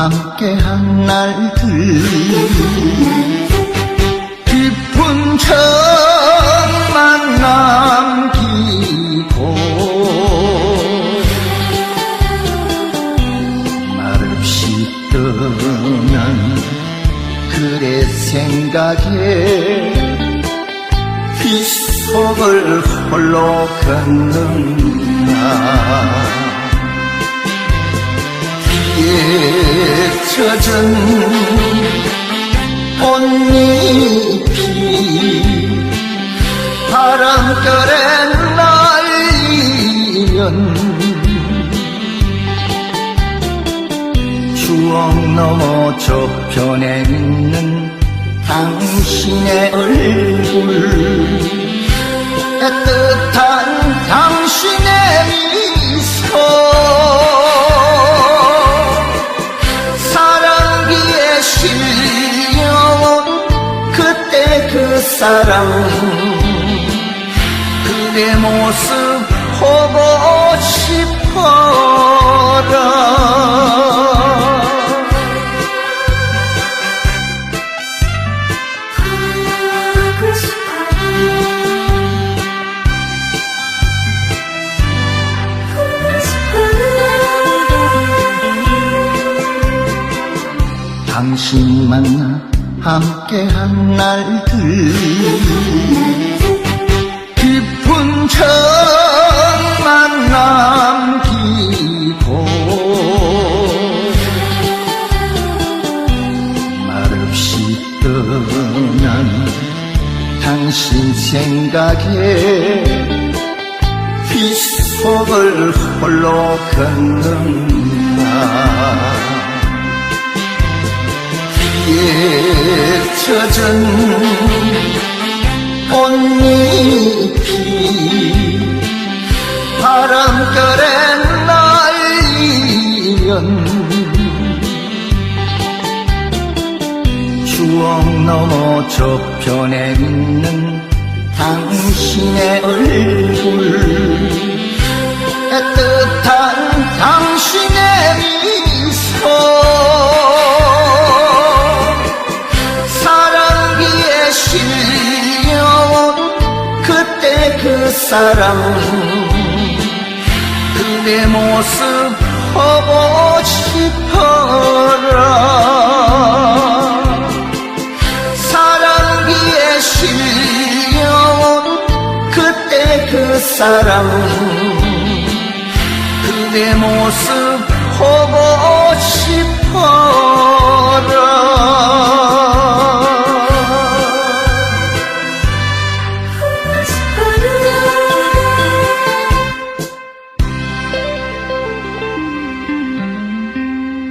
함께한 날들. 깊은 정만 남기고 말없이 떠난 그대 생각에 빗속을 홀로 걷는다 젖은 꽃잎이 바람결에 날리면 추억 넘어 저편에 있는 당신의 얼굴 사랑 그대 모습 보고 싶어라 당신 만나 함께한 날들. 깊은 정만 남기고 말없이 떠난 당신 생각에 빗속을 홀로 걷는다 비에 젖은 꽃잎이 바람결에 날리면 추억 넘어 저편에 있는 당신의 얼굴 사랑 그대 모습 보고 싶어라. 사랑기에 실려온 그때 그 사랑 그대 모습 보고 싶어